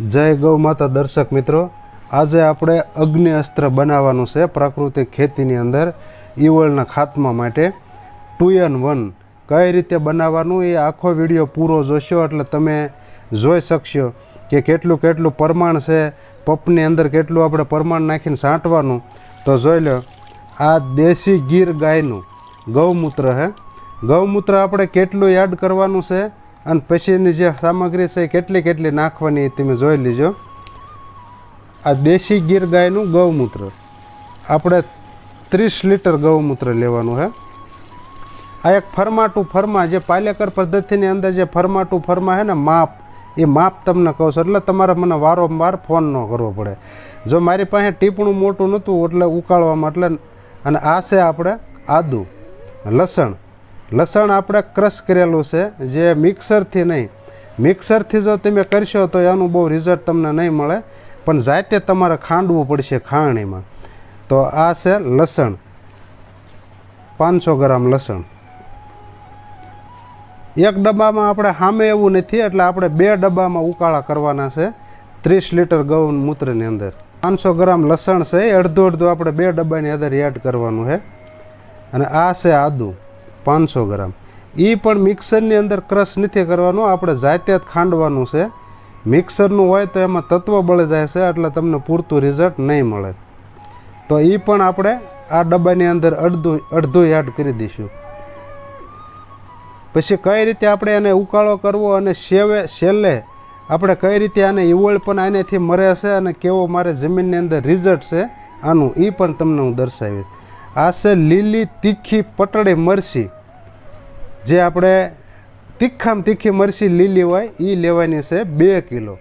જય ગૌ માતા દર્શક મિત્રો. આજે આપણે અગ્નિ અસ્ત્ર બનાવવાનું છે પ્રાકૃતિક ખેતીની અંદર ઈવળના ખાત્મા માટે. ટુ એન વન કઈ રીતે બનાવવાનું એ આખો વીડિયો પૂરો જોશો એટલે તમે જોઈ શકશો કે કેટલું કેટલું પ્રમાણ છે, પપની અંદર કેટલું આપણે પ્રમાણ નાખીને છાંટવાનું તો જોઈ લો, આ દેશી ગીર ગાયનું ગૌમૂત્ર છે ગૌમૂત્ર આપણે કેટલું એડ કરવાનું છે? અને પછીની જે સામગ્રી છે કેટલી કેટલી નાખવાની તમે જોઈ લીજો. આ દેશી ગીર ગાયનું ગૌમૂત્ર. આપણે ત્રીસ લીટર ગૌમૂત્ર લેવાનું છે. આ એક ફરમાટું ફરમા જે પાલેકર પદ્ધતિની અંદર જે ફરમાટું ફરમા છે ને માપ, એ માપ તમને કહું છું. એટલે તમારે મને વારંવાર ફોન ન કરવો પડે. જો મારી પાસે ટીપણું મોટું નહોતું, એટલે ઉકાળવામાં એટલે, અને આ છે આપણે આદું, લસણ. લસણ આપણે ક્રશ કરેલું છે, જે મિક્સરથી નહીં. મિક્સરથી જો તમે કરશો તો એનું બહુ રિઝલ્ટ તમને નહીં મળે, પણ જાતે તમારે ખાંડવું પડશે ખાણીમાં. તો આ છે લસણ. પાંચસો ગ્રામ લસણ. એક ડબ્બામાં આપણે સામે એવું નથી, એટલે આપણે બે ડબ્બામાં ઉકાળા કરવાના છે, ત્રીસ લીટર ગૌ મૂત્રની અંદર. પાંચસો ગ્રામ લસણ છે, એ અડધું અડધું આપણે બે ડબ્બાની અંદર એડ કરવાનું છે. અને આ છે આદુ. પાંચસો ગ્રામ. એ પણ મિક્સરની અંદર ક્રશ નથી કરવાનું, આપણે જાતે જ ખાંડવાનું છે. મિક્સરનું હોય તો એમાં તત્વ બળી જાય છે, એટલે તમને પૂરતું રિઝલ્ટ નહીં મળે. તો એ પણ આપણે આ ડબ્બાની અંદર અડધું અડધું યાડ કરી દઈશું. પછી કઈ રીતે આપણે એને ઉકાળો કરવો અને સેવે, છેલ્લે આપણે કઈ રીતે આને ઇવળ પણ આનેથી મરે છે અને કેવો મારે જમીનની અંદર રિઝલ્ટ છે, આનું એ પણ તમને હું દર્શાવીશ. આ છે લીલી તીખી પટળી મરસી. જે આપણે તીખામાં તીખી મરસી લીલી હોય એ લેવાની છે બે કિલો.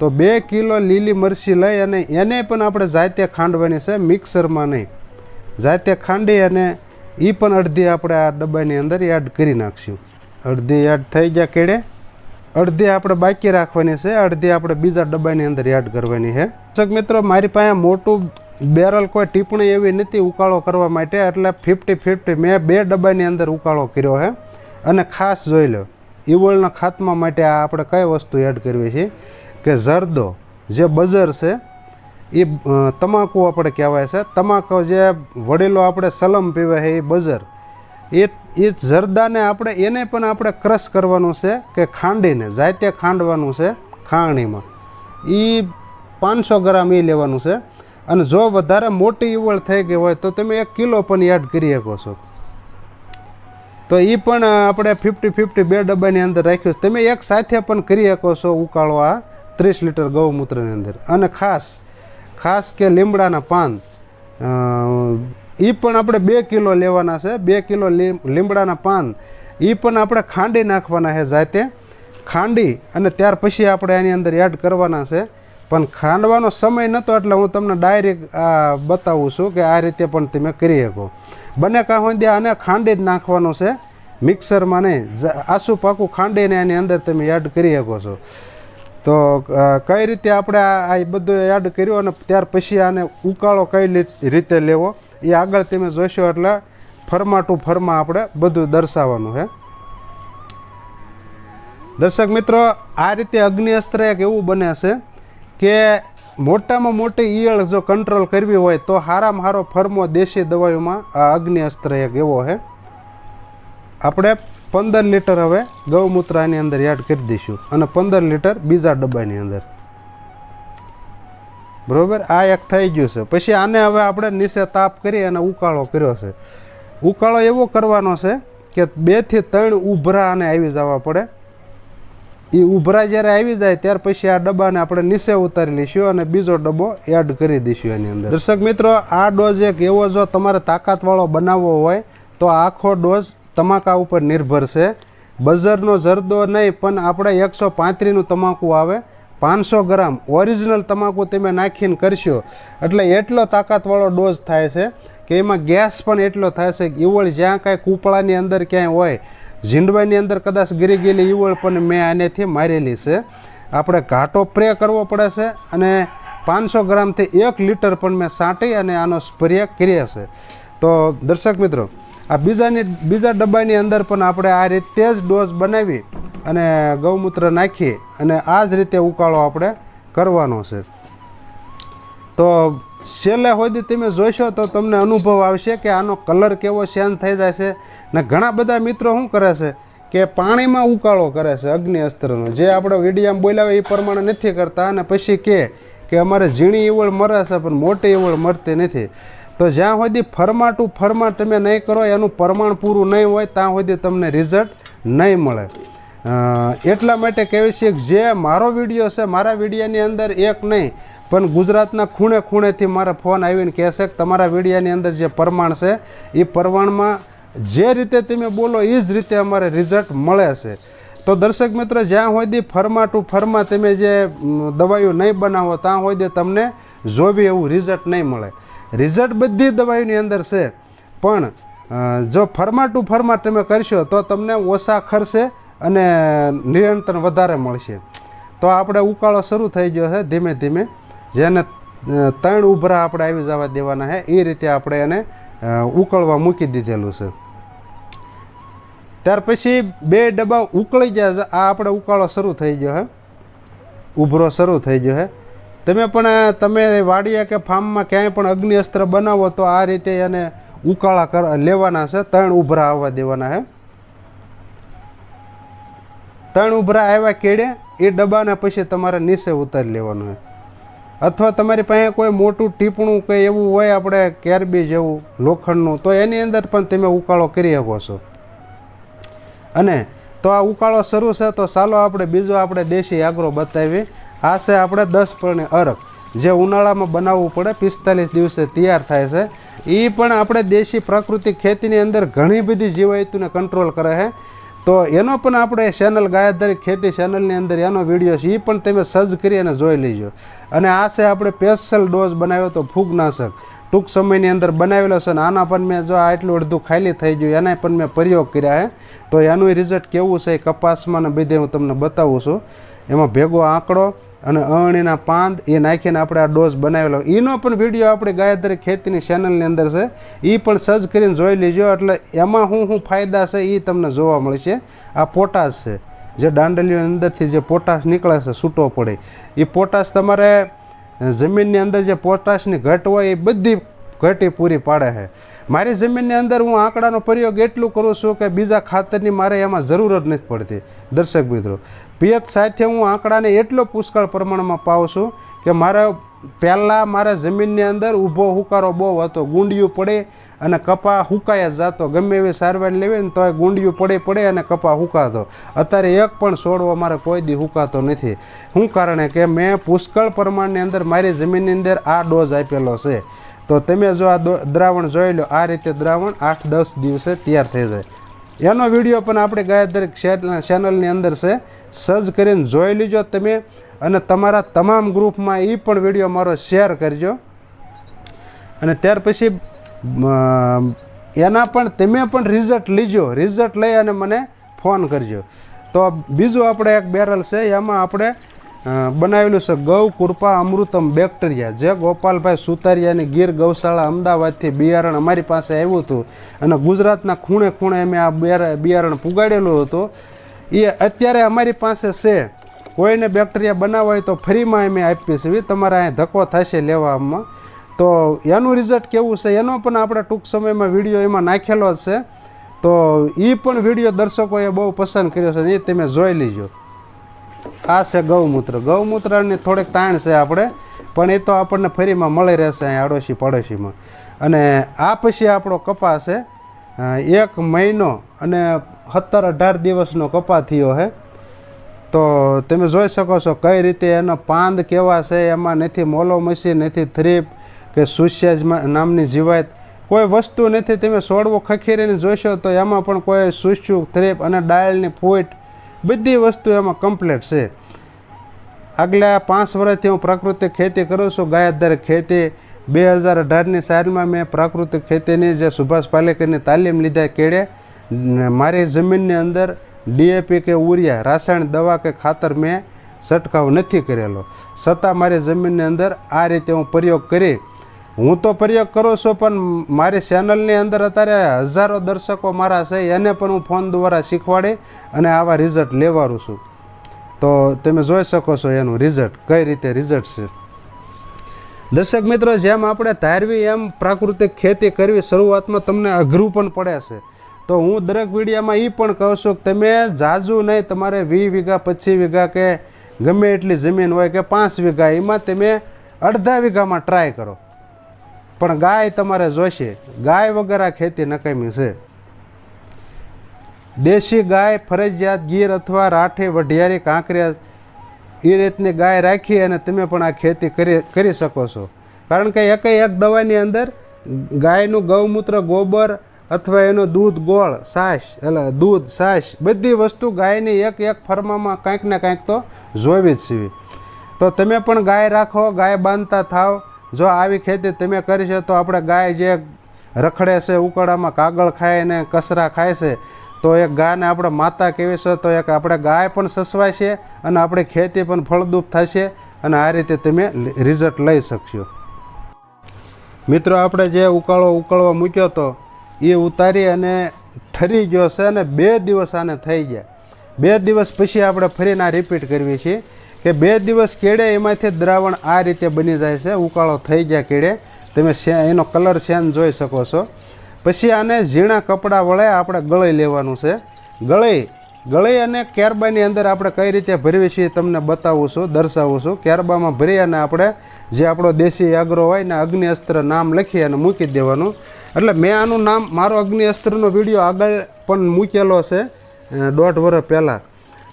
તો બે કિલો લીલી મરસી લઈ અને એને પણ આપણે જાતે ખાંડવાની છે, મિક્સરમાં નહીં. જાતે ખાંડી અને એ પણ અડધી આપણે આ ડબ્બાની અંદર એડ કરી નાખશું. અડધી એડ થઈ ગયા કેળે. અડધી આપણે બાકી રાખવાની છે, અડધી આપણે બીજા ડબ્બાની અંદર એડ કરવાની છે. દર્શક મિત્રો, મારી પાસે મોટું બેરલ કોઈ ટીપણી એવી નથી ઉકાળો કરવા માટે, એટલે ફિફ્ટી ફિફ્ટી મેં બે ડબ્બાની અંદર ઉકાળો કર્યો છે. અને ખાસ જોઈ લો, ઈવળના ખાતમા માટે આ આપણે કઈ વસ્તુ એડ કરવી છે? કે જરદો, જે બજર છે, એ તમાકુ આપણે કહેવાય છે. તમાકુ જે વડીલો આપણે સલમ પીવે છે, એ બજર. એ એ જરદાને આપણે, એને પણ આપણે ક્રશ કરવાનું છે કે ખાંડીને, જાતે ખાંડવાનું છે ખાણીમાં. એ પાંચસો ગ્રામ એ લેવાનું છે. અને જો વધારે મોટી ઈવળ થઈ ગઈ હોય તો તમે એક કિલો પણ એડ કરી શકો છો. તો એ પણ આપણે ફિફ્ટી ફિફ્ટી બે ડબ્બાની અંદર રાખ્યું તમે એક સાથે પણ કરી શકો છો ઉકાળો આ ત્રીસ લીટર ગૌમૂત્રની અંદર. અને ખાસ ખાસ કે લીમડાના પાન એ પણ આપણે બે કિલો લેવાના છે. બે કિલો લીમ- લીમડાના પાન એ પણ આપણે ખાંડી નાખવાના છે જાતે. ખાંડી અને ત્યાર પછી આપણે આની અંદર એડ કરવાના છે. પણ ખાંડવાનો સમય નહોતો એટલે હું તમને ડાયરેક્ટ બતાવું છું કે આ રીતે પણ તમે કરી શકો. બને કાં સુધી આને ખાંડી જ નાખવાનું છે. મિક્સરમાં નહીં આસું પાકું ખાંડીને એની અંદર તમે એડ કરી શકો છો. તો કઈ રીતે આપણે આ બધું એડ કર્યું અને ત્યાર પછી આને ઉકાળો કઈ રીતે લેવો, એ આગળ તમે જોશો એટલે ફરમા ટુ ફરમા આપણે બધું દર્શાવવાનું છે. દર્શક મિત્રો, આ રીતે અગ્નિ અસ્ત્ર એક એવું બને છે કે મોટામાં મોટી ઈયળ જો કંટ્રોલ કરવી હોય તો હારામાં હારો ફર્મો દેશી દવાઈઓમાં આ અગ્નિ અસ્ત્ર એક એવો છે આપણે પંદર લીટર હવે ગૌમૂત્ર આની અંદર એડ કરી દઈશું અને પંદર લીટર બીજા ડબ્બાની અંદર. બરોબર? આ એક થઈ ગયું છે. પછી આને હવે આપણે નીચે તાપ કરી અને ઉકાળો કર્યો છે. ઉકાળો એવો કરવાનો છે કે બેથી ત્રણ ઉભરા અને આવી જવા પડે. એ ઉભરા જ્યારે આવી જાય, ત્યાર પછી આ ડબ્બાને આપણે નીચે ઉતારી લઈશું અને બીજો ડબ્બો એડ કરી દઈશું એની અંદર. દર્શક મિત્રો, આ ડોઝ એક એવો જો તમારે તાકાતવાળો બનાવવો હોય, તો આખો ડોઝ તમાકા ઉપર નિર્ભર છે. બઝરનો જરદો નહીં, પણ આપણે એકસો પાંત્રીસનું તમાકુ આવે. પાંચસો ગ્રામ ઓરિજિનલ તમાકુ તમે નાખીને કરશો. એટલે એટલો તાકાતવાળો ડોઝ થાય છે કે એમાં ગેસ પણ એટલો થાય છે કે ઈવળ જ્યાં કાંઈ કૂપળાની અંદર ક્યાંય હોય ઝીંડવાની અંદર કદાચ ગીરી ગયેલી ઈવળ, પણ મેં આનેથી મારેલી છે. આપણે ઘાટો પ્રે કરવો પડે છે અને પાંચસો ગ્રામથી એક લીટર પણ મેં સાંટી અને આનો સ્પ્રે કર્યા છે. તો દર્શક મિત્રો, આ બીજાની, બીજા ડબ્બાની અંદર પણ આપણે આ રીતે જ ડોઝ બનાવી અને ગૌમૂત્ર નાખી અને આ જ રીતે ઉકાળો આપણે કરવાનો છે. તો છેલ્લે સુધી તમે જોશો તો તમને અનુભવ આવશે કે આનો કલર કેવો ચેન્જ થઈ જાય છે. ને ઘણા બધા મિત્રો શું કરે છે કે પાણીમાં ઉકાળો કરે છે અગ્નિ અસ્ત્રનો જે આપણે વિડીયામાં બોલાવે એ પ્રમાણે નથી કરતા અને પછી કે કે અમારે ઝીણી ઈવળ મરે છે પણ મોટી ઈવળ મરતી નથી. તો જ્યાં સુધી ફરમાટું ફરમાટ તમે નહીં કરો, એનું પ્રમાણ પૂરું નહીં હોય, ત્યાં સુધી તમને રિઝલ્ટ નહીં મળે. એટલા માટે કહેવી છે કે જે મારો વીડિયો છે, મારા વિડીયાની અંદર એક નહીં, પણ ગુજરાતના ખૂણે ખૂણેથી મારા ફોન આવીને કહેશે કે તમારા વિડીયાની અંદર જે પ્રમાણ છે, એ પ્રમાણમાં જે રીતે તમે બોલો એ જ રીતે અમારે રિઝલ્ટ મળે છે. તો દર્શક મિત્રો, જ્યાં હોય દે ફર્મા ટુ ફર્મા તમે જે દવાઈઓ નહીં બનાવો, ત્યાં સુધી તમને જોવી એવું રિઝલ્ટ નહીં મળે. રિઝલ્ટ બધી દવાઈની અંદર છે, પણ જો ફર્મા ટુ ફરમા તમે કરશો, તો તમને ઓછા ખર્ચે અને નિયંત્રણ વધારે મળશે. તો આપણે ઉકાળો શરૂ થઈ ગયો છે ધીમે ધીમે. જેને ત્રણ ઉભરા આપણે આવી જવા દેવાના છે એ રીતે આપણે એને ઉકળવા મૂકી દીધેલું છે. ત્યાર પછી બે ડબ્બા ઉકળી જાય આ આપણે ઉકાળો શરૂ થઈ ગયો હે. ઉભરો શરૂ થઈ ગયો હે. તમે પણ, તમે વાડીએ કે ફાર્મમાં ક્યાંય પણ અગ્નિ અસ્ત્ર બનાવો તો આ રીતે એને ઉકાળા કર, લેવાના છે. ત્રણ ઉભરા આવવા દેવાના હે. ત્રણ ઉભરા આવ્યા કેડે એ ડબ્બાને પછી તમારે નીચે ઉતારી લેવાનું હોય અથવા તમારી પાસે કોઈ મોટું ટીપણું કંઈ એવું હોય આપણે કેરબી જેવું લોખંડનું, તો એની અંદર પણ તમે ઉકાળો કરી શકો છો. અને તો આ ઉકાળો શરૂ છે, તો ચાલો આપણે બીજો આપણે દેશી આગ્રો બતાવી આ છે આપણે દસ પરણે અરક, જે ઉનાળામાં બનાવવું પડે, પિસ્તાલીસ દિવસે તૈયાર થાય છે. એ પણ આપણે દેશી પ્રાકૃતિક ખેતીની અંદર ઘણી બધી જીવાયતુને કંટ્રોલ કરે છે. તો એનો પણ આપણે ચેનલ ગાયધારી ખેતી ચેનલની અંદર એનો વીડિયો છે એ પણ તમે સર્ચ કરી અને જોઈ લેજો. અને આ છે આપણે સ્પેશિયલ ડોઝ બનાવ્યો તો ફૂગનાશક. ટૂંક સમયની અંદર બનાવેલો છે અને આના પણ મેં જો આટલું અડધું ખાલી થઈ ગયું એના પણ મેં પ્રયોગ કર્યા છે તો એનું રિઝલ્ટ કેવું છે એ કપાસમાં ને બધે હું તમને બતાવું છું. એમાં ભેગો આંકડો અને અણીના પાંદ એ નાખીને આપણે આ ડોઝ બનાવેલો. એનો પણ વીડિયો આપણે ગાયત્રી ખેતીની ચેનલની અંદર છે. એ પણ સર્ચ કરીને જોઈ લેજો. એટલે એમાં શું શું ફાયદા છે એ તમને જોવા મળશે. આ પોટાશ છે. જે દાંડલીઓની અંદરથી જે પોટાશ નીકળે છે છૂટો પડે. એ પોટાશ તમારે જમીનની અંદર જે પોટાશની ઘટ હોય એ બધી ઘટી પૂરી પાડે છે. મારી જમીનની અંદર હું આંકડાનો પ્રયોગ એટલું કરું છું કે બીજા ખાતરની મારે એમાં જરૂર જ નથી પડતી. દર્શક મિત્રો, પિયત સાથે હું આંકડાને એટલો પુષ્કળ પ્રમાણમાં પાઉં છું કે મારે પહેલાં મારા જમીનની અંદર ઊભો હુકારો બહુ હતો. ગુંડિયું પડે અને કપા હુકાય જ જાતો. ગમે એવી સારવાર લેવી ને તો એ ગુંડિયું પડે પડે અને કપા હુકાતો. અત્યારે એક પણ છોડવો મારે કોઈ દી હુકાતો નથી. શું કારણે કે મેં પુષ્કળ પ્રમાણની અંદર મારી જમીનની અંદર આ ડોઝ આપેલો છે. તો તમે જો આ દ્રાવણ જોઈ લો. આ રીતે દ્રાવણ આઠ દસ દિવસે તૈયાર થઈ જાય. એનો વીડિયો પણ આપણે ગાયત્રી ચેનલની અંદર છે. સર્ચ કરીને જોઈ લીજો તમે. અને તમારા તમામ ગ્રુપમાં એ પણ વીડિયો મારો શેર કરજો. અને ત્યાર પછી એના પણ, તમે પણ રિઝલ્ટ લીજો. રિઝલ્ટ લઈ અને મને ફોન કરજો. તો બીજું આપણે એક બેરલ છે, એમાં આપણે બનાવેલું છે ગૌ, કૃપા, અમૃતમ બેક્ટેરિયા જે ગોપાલભાઈ સુતારિયાની ગીર ગૌશાળા અમદાવાદથી બિયારણ અમારી પાસે આવ્યું હતું. અને ગુજરાતના ખૂણે ખૂણે અમે આ બિયાર- બિયારણ પુગાડેલું હતું. એ અત્યારે અમારી પાસે છે. કોઈને બેક્ટેરિયા બનાવવા હોય તો ફ્રીમાં અમે આપીએ છીએ. તમારે અહીં ધક્કો થશે લેવામાં. તો એનું રિઝલ્ટ કેવું છે? એનો પણ આપણે ટૂંક સમયમાં વીડિયો એમાં નાખેલો જ છે. તો એ પણ વીડિયો દર્શકોએ બહુ પસંદ કર્યો છે એ તમે જોઈ લીજો. આ છે ગૌમૂત્ર. ગૌમૂત્રની થોડીક તાણ છે આપણે, પણ એ તો આપણને ફરીમાં મળી રહેશે અહીં આડોશી પડોશીમાં. અને આ પછી આપણો કપા છે. એક મહિનો અને સત્તર અઢાર દિવસનો કપા થયો છે. તો તમે જોઈ શકો છો કઈ રીતે એનો પાંદ કેવા છે, એમાં નથી મોલો મસી નથી થ્રીપ કે સુસ્યાજ નામની જીવાત. કોઈ વસ્તુ નથી, તમે સોડવો ખખેરીને જોશો તો એમાં પણ કોઈ સુસ્યુ થ્રીપ અને ડાયલની ફૂટ બધી વસ્તુ એમાં કમ્પ્લીટ છે. આગલા પાંચ વર્ષથી હું પ્રાકૃતિક ખેતી કરું છું. ગાયતદાર ખેતી બે હજાર અઢારની સાલમાં મેં પ્રાકૃતિક ખેતીની જે સુભાષ પાલેકરની તાલીમ લીધા કેળે મારી જમીનની અંદર ડીએપી કે ઉરિયા રાસાયણિક દવા કે ખાતર મેં છંટકાવ નથી કરેલો. છતાં મારી જમીનની અંદર આ રીતે હું પ્રયોગ કરી હું તો પ્રયોગ કરું છું, પણ મારી ચેનલની અંદર અત્યારે હજારો દર્શકો મારા છે, એને પણ હું ફોન દ્વારા શીખવાડી અને આવા રિઝલ્ટ લેવાનું છું. તો તમે જોઈ શકો છો એનું રિઝલ્ટ કઈ રીતે રિઝલ્ટ છે. દર્શક મિત્રો, જેમ આપણે ધારવી એમ પ્રાકૃતિક ખેતી કરવી શરૂઆતમાં તમને અઘરું પણ પડે છે. તો હું દરેક વિડીયામાં એ પણ કહું છું કે તમે જાજુ નહીં તમારે વીસ વીઘા, પચીસ વીઘા કે ગમે એટલી જમીન હોય કે પાંચ વીઘા, એમાં તમે અડધા વીઘામાં ટ્રાય કરો. પણ ગાય તમારે જોઈશે ગાય વગર આ ખેતી નકામી છે. દેશી ગાય, ફરજિયાત ગીર અથવા રાઠી, વઢિયારી, કાંકરિયા એ રીતની ગાય રાખી અને તમે પણ આ ખેતી કરી કરી શકો છો. કારણ કે એક એક દવાની અંદર ગાયનું ગૌમૂત્ર, ગોબર અથવા એનું દૂધ ગોળ, સાસ એટલે દૂધ, સાસ, બધી વસ્તુ ગાયની એક એક ફર્મામાં કાંઈક ને કાંઈક તો જોવી જ સીવી. તો તમે પણ ગાય રાખો, ગાય બાંધતા થાવ. જો આવી ખેતી તમે કરી છે તો આપણે ગાય જે રખડે છે, ઉકળામાં કાગળ ખાય ને કચરા ખાય છે, તો એક ગાયને આપણે માતા કહેવી છે, તો એક આપણે ગાય પણ સસવાય છે અને આપણી ખેતી પણ ફળદ્રુપ થશે અને આ રીતે તમે રિઝલ્ટ લઈ શકશો. મિત્રો, આપણે જે ઉકાળો ઉકળવા મૂક્યો હતો એ ઉતારી અને ઠરી ગયો છે અને બે દિવસ આને થઈ ગયા. બે દિવસ પછી આપણે ફરીને આ રિપીટ કરવી છીએ કે બે દિવસ કેળે એમાંથી દ્રાવણ આ રીતે બની જાય છે, ઉકાળો થઈ જાય કેળે. તમે એનો કલર સેન જોઈ શકો છો. પછી આને ઝીણા કપડાં વડે આપણે ગળી લેવાનું છે. ગળી ગળી અને કેરબાની અંદર આપણે કઈ રીતે ભરવી છીએ તમને બતાવું છું, દર્શાવું છું. કેરબામાં ભરી અને આપણે જે આપણો દેશી આગ્રો હોય ને અગ્નિ અસ્ત્ર નામ લખી અને મૂકી દેવાનું. એટલે મેં આનું નામ, મારો અગ્નિ અસ્ત્રનો વીડિયો આગળ પણ મૂકેલો છે દોઢ વર્ષ પહેલાં.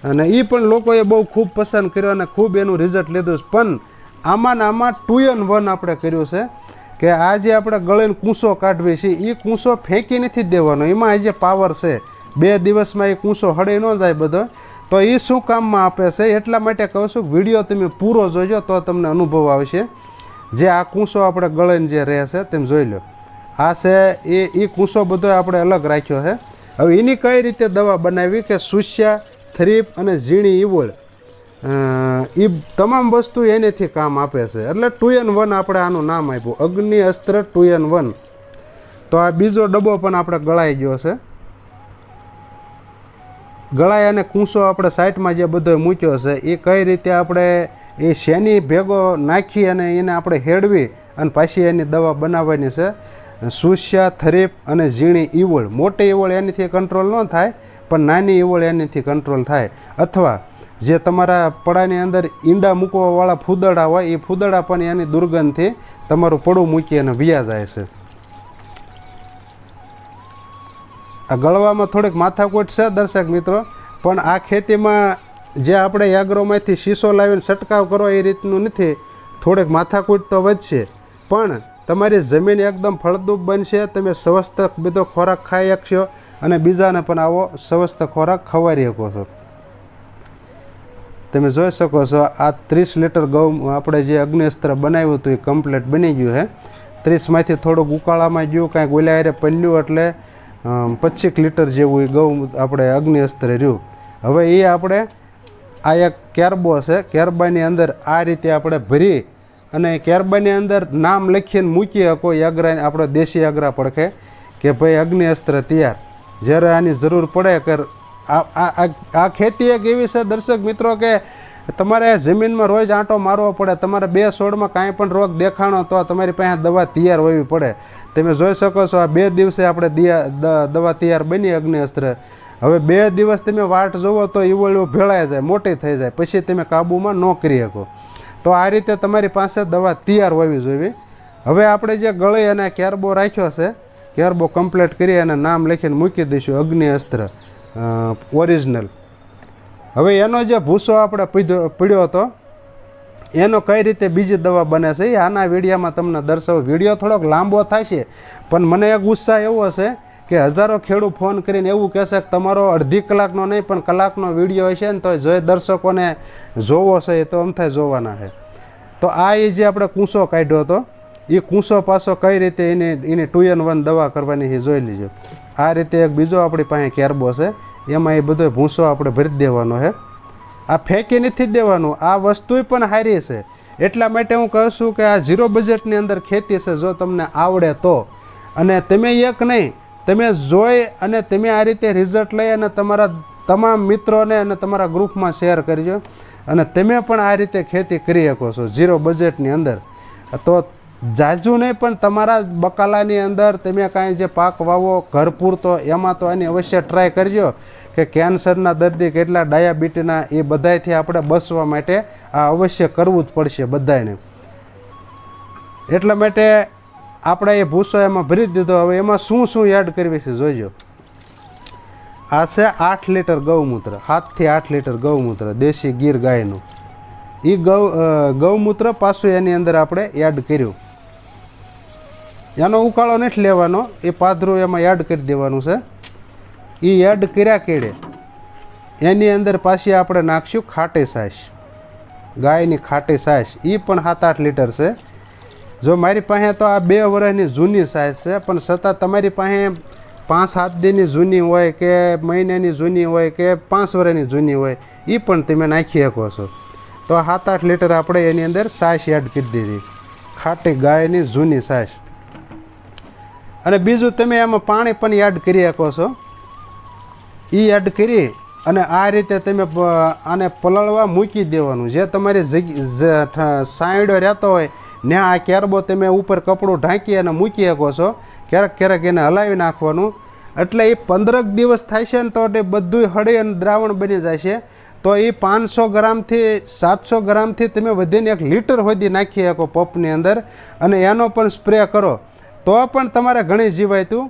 અને એ પણ લોકોએ બહુ ખૂબ પસંદ કર્યો અને ખૂબ એનું રિઝલ્ટ લીધું છે. પણ આમાં ને આમાં ટુ એન વન આપણે કર્યું છે કે આ જે આપણે ગળીને કૂંસો કાઢવી છે. એ કૂંસો ફેંકી નથી દેવાનો. એમાં જે પાવર છે. બે દિવસમાં એ કૂંસો હળી ન જાય બધો. તો એ શું કામમાં આપે છે? એટલા માટે કહું છું, વીડિયો તમે પૂરો જોજો તો તમને અનુભવ આવશે. જે આ કૂંસો આપણે ગળીને જે રહે છે તેમ જોઈ લો. આ છે, એ એ કૂંસો બધો આપણે અલગ રાખ્યો છે. હવે એની કઈ રીતે દવા બનાવી કે સુસ્યા, થરીપ અને ઝીણી ઈવળ એ તમામ વસ્તુ એનેથી કામ આપે છે. એટલે ટુ એન વન આપણે આનું નામ આપ્યું. અગ્નિ, અસ્ત્ર, ટુ એન વન. તો આ બીજો ડબ્બો પણ આપણે ગળાઈ ગયો છે. ગળાઈ અને કૂંસો આપણે સાઈડમાં જે બધો મૂક્યો છે એ કઈ રીતે આપણે એ શેની ભેગો નાખી અને એને આપણે હેડવી અને પાછી એની દવા બનાવવાની છે. સુસ્યા થરેપ અને ઝીણી ઈવળ. મોટી ઈવળ એનીથી કંટ્રોલ ન થાય, પણ નાની ઈવળ એનીથી કંટ્રોલ થાય. અથવા જે તમારા પડાની અંદર ઈંડા મૂકવાવાળા ફૂદડા હોય એ ફૂદડા પણ એની દુર્ગંધથી તમારું પડું મૂકી અને વ્યા જાય છે. આ ગળવામાં થોડીક માથાકૂટ છે, દર્શક મિત્રો, પણ આ ખેતીમાં જે આપણે યાગ્રોમાંથી શીશો લાવીને છંટકાવ કરો, એ રીતનું નથી. થોડેક માથાકૂટ તો વધશે. પણ તમારી જમીન એકદમ ફળદ્રુપ બનશે, તમે સ્વસ્થ બધો ખોરાક ખાઈ શકશો અને બીજાને પણ આવો સ્વસ્થ ખોરાક ખવારી શકો છો. તમે જોઈ શકો છો, આ ત્રીસ લીટર ગૌ આપણે જે અગ્નિસ્ત્ર બનાવ્યું હતું એ કમ્પ્લીટ બની ગયું છે. ત્રીસમાંથી થોડુંક ઉકાળામાં ગયું, કાંઈક ઓલા હારે પલ્યું એટલે પચીસ લીટર જેવું એ ગૌ આપણે અગ્નિસ્ત્ર રહ્યું. હવે એ આપણે આ એક કેરબો છે કેરબાની અંદર આ રીતે આપણે ભરી અને કેરબાની અંદર નામ લખીને મૂકી શકો એ અગ્રા આપણો દેશી અગ્રા પડખે કે ભાઈ અગ્નિઅસ્ત્ર તૈયાર. જ્યારે આની જરૂર પડે કર આ ખેતી એક એવી છે દર્શક મિત્રો કે તમારે જમીનમાં રોજ આંટો મારવો પડે, તમારે બે છોડમાં કાંઈ પણ રોગ દેખાણો તો તમારી પાસે દવા તૈયાર હોવી પડે. તમે જોઈ શકો છો આ બે દિવસે આપણે દવા તૈયાર બની અગ્નિઅસ્ત્ર. હવે બે દિવસ તમે વાટ જોવો તો ઈવળીઓ ભેળાઈ જાય, મોટી થઈ જાય. પછી તમે કાબૂમાં ન કરી શકો. તો આ રીતે તમારી પાસે દવા તૈયાર હોવી જોઈએ. હવે આપણે જે ગળી અને કેરબો રાખ્યો છે કેરબો કમ્પ્લીટ કરી અને નામ લખીને મૂકી દઈશું અગ્નિ અસ્ત્ર ઓરિજિનલ હવે એનો જે ભૂસો આપણે પીધો, પીડ્યો હતો, એનો કઈ રીતે બીજી દવા બને છે આના વિડીયામાં તમને દર્શાવું. વીડિયો થોડોક લાંબો થાય છે પણ મને એક ઉત્સાહ એવો છે કે હજારો ખેડૂત ફોન કરીને એવું કહેશે કે તમારો અડધી કલાકનો નહીં, પણ કલાકનો વીડિયો હશે ને તો જે દર્શકોને જોવો છે એ તો અમથાય જોવાના છે. તો આ એ જે આપણે કૂંસો કાઢ્યો હતો એ કૂંસો પાછો કઈ રીતે એની એની ટુ એન વન દવા કરવાની એ જોઈ લીજો. આ રીતે એક બીજો આપણી પાસે કેરબો છે, એમાં એ બધો ભૂંસો આપણે ભરી દેવાનો છે. આ ફેંકી નથી દેવાનું, આ વસ્તુ પણ સારી છે. એટલા માટે હું કહું છું કે આ ઝીરો બજેટની અંદર ખેતી છે, જો તમને આવડે તો. અને તમે એક નહીં તમે જોઈ અને તમે આ રીતે રિઝલ્ટ લઈ અને તમારા તમામ મિત્રોને અને તમારા ગ્રુપમાં શેર કરજો. અને તમે પણ આ રીતે ખેતી કરી શકો છો ઝીરો બજેટની અંદર. તો જાજુ નહીં, પણ તમારા બકાલાની અંદર તમે કાંઈ જે પાક વાવો ઘર પૂરતો એમાં તો આની અવશ્ય ટ્રાય કરજો કે કેન્સરના દર્દી કેટલા ડાયાબિટીના એ બધાયથી આપણે બસવા માટે આ અવશ્ય કરવું જ પડશે બધાને એટલા માટે આપણે એ ભૂસો એમાં ભરી દીધો. હવે એમાં શું શું એડ કરવી છે જોઈજો આ છે આઠ લીટર ગૌમૂત્ર. સાતથી આઠ લીટર ગૌમૂત્ર, દેશી ગીર ગાયનું. એ ગૌ ગૌમૂત્ર પાછું એની અંદર આપણે એડ કર્યું. એનો ઉકાળો નથી લેવાનો, એ પાથરું એમાં એડ કરી દેવાનું છે. એ એડ કર્યા કેળે એની અંદર પાછી આપણે નાખશું ખાટી સાસ ગાયની ખાટી સાસ એ પણ સાત આઠ લીટર છે. જો મારી પાસે તો આ બે વર્ષની જૂની સાઈઝ છે, પણ છતાં તમારી પાસે પાંચ સાત દિનની જૂની હોય કે મહિનાની જૂની હોય કે પાંચ વર્ષની જૂની હોય એ પણ તમે નાખી શકો છો. તો સાત આઠ લીટર આપણે એની અંદર સાસ એડ કરી દીધી. ખાટી ગાયની જૂની સાસ અને બીજું તમે એમાં પાણી પણ એડ કરી શકો છો. એ એડ કરી અને આ રીતે તમે આને પલળવા મૂકી દેવાનું. જે તમારી જગ્યા સાઈડો રહેતો હોય ને આ કેરબો તમે ઉપર કપડું ઢાંકી અને મૂકી શકો છો. ક્યારેક ક્યારેક એને હલાવી નાખવાનું. એટલે એ પંદરક દિવસ થાય છે ને તો તે બધું હળી અને દ્રાવણ બની જાય છે. તો એ પાંચસો ગ્રામથી સાતસો ગ્રામથી તમે વધીને એક લીટર સુધી નાખી શકો પપની અંદર. અને એનો પણ સ્પ્રે કરો. તો પણ તમારે ઘણી જીવાયતું